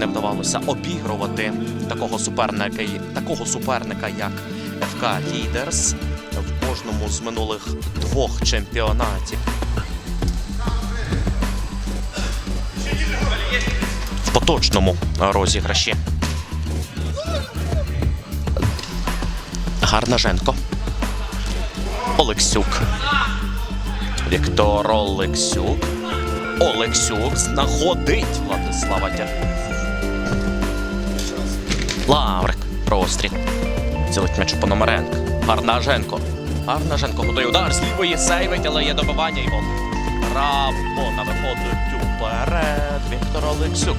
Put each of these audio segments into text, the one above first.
не вдавалося обігрувати такого суперника, такого суперника, як ФК Лідерс в кожному з минулих двох чемпіонатів. В поточному розіграші. Гарнаженко. Олексюк. Віктор Олексюк. Олексюк знаходить Владислава Дя. Лаврик. Простріл. Цілить м'яч Пономаренко. Гарнаженко. Гарнаженко готує удар з лівої сейвить, але є добивання його. Рапона виходить уперед. Віктор Олексюк.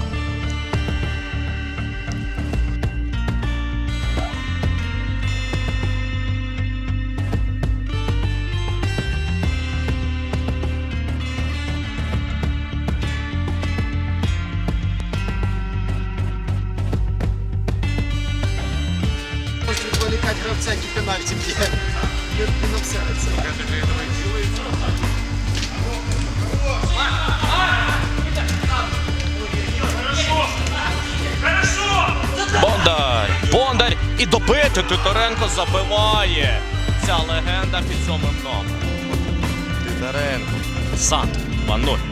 Гравця, який пенальті б'є. Він він обсериться. Бондар! Бондар! І добити Титаренко забиває. Ця легенда під сьомим номером. Титаренко. Сад 2-0.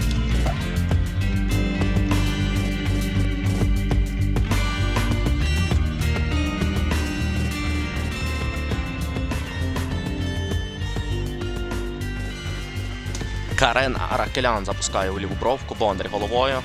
Карен Аракелян запускає у ліву бровку. Бондар головою.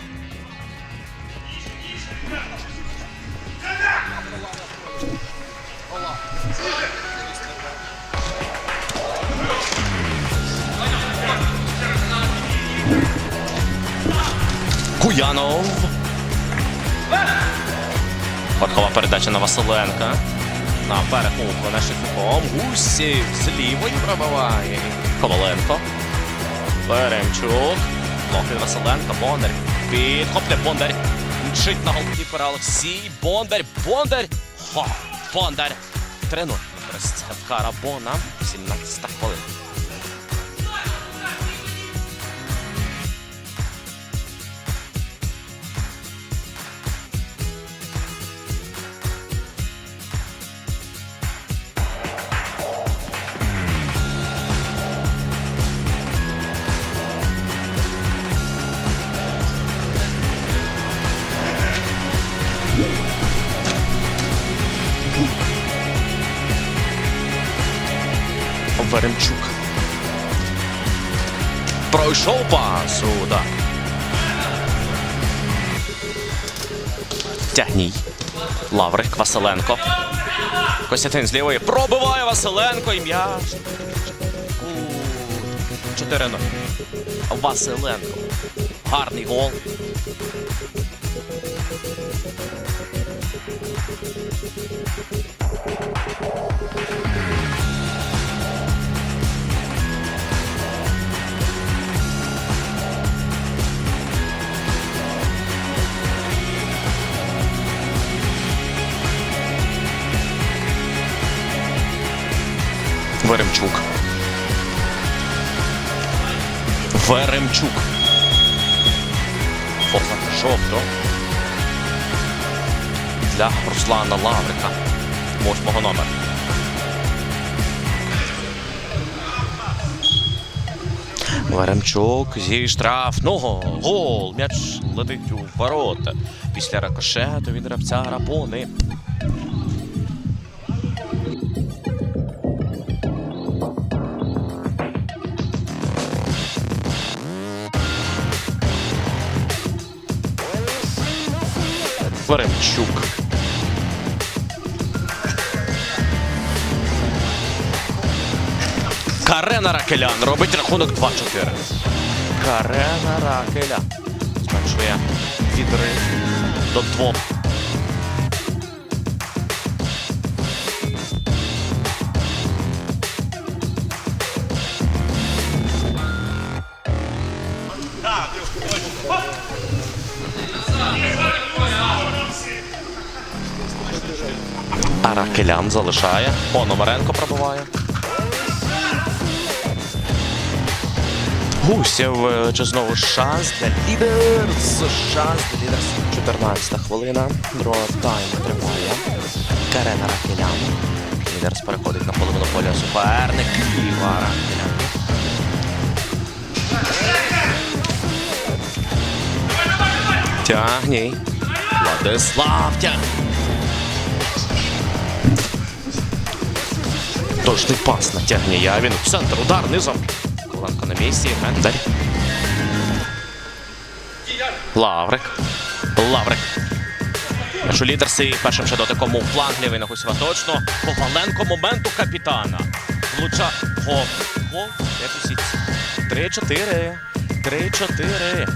Куянов. Верхова передача на Василенка. На перехоплення Шефіком. Гусів з лівої пробиває. Коваленко. Беремчук. Блок від Василенка. Бондар. Підхоплює Бондар. Мчить на голкіпера Олексій. Бондар. Бондар. Хо. Бондар. 3-0. Користь Карабона. 17 хвилин. Веремчук. Пройшов пас. Удар. Тягній. Лаврик Василенко. Костянтин з лівої. Пробиває Василенко і м'яч. У, 4-0. Василенко. Гарний гол. Веремчук. Фофа жовто. Для Руслана Лаврика. Восьмого номера. Веремчук зі штрафного. Гол. М'яч летить у ворота. Після рикошету від гравця Рапони. Веремчук. Карена Ракелян робить рахунок 2-4. Карена Ракелян. Зменшує відрив до двох. Аракелян залишає. Пономаренко пробиває. Гусєв е, чи знову шанс для лідерс. Шанс для лідерс. 14 хвилина. Друга тайм триває. Карена Ракелян. Лідерс переходить на половину поля суперник. Ліва Ракелян. Тягній. Владислав тягній. Точний пас на тягнія. Він в центр. Удар низом. Коленко на місці. Гендель. Лаврик. Лаврик. Якщо лідерси першим ще дотиком у фланг лівий Гусєва точно. Коваленко моменту капітана. Влуча. Гол. Гол. Як у сітці. Три-чотири. Три-чотири.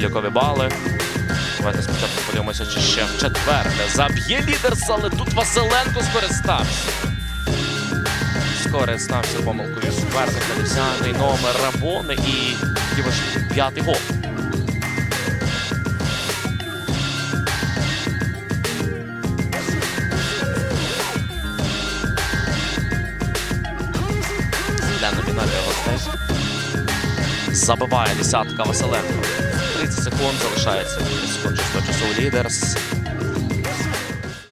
Залікові бали. Давайте спочатку подивимося, чи ще в четверте заб'є лідерс, але тут Василенко скористався. Скористався помилкою суперника, 10-й номер Рабони і п'ятий гол. Для номінальних гостей. Забиває десятка Василенко. 30 секунд залишається. 30 секунд чистого часу лідерс.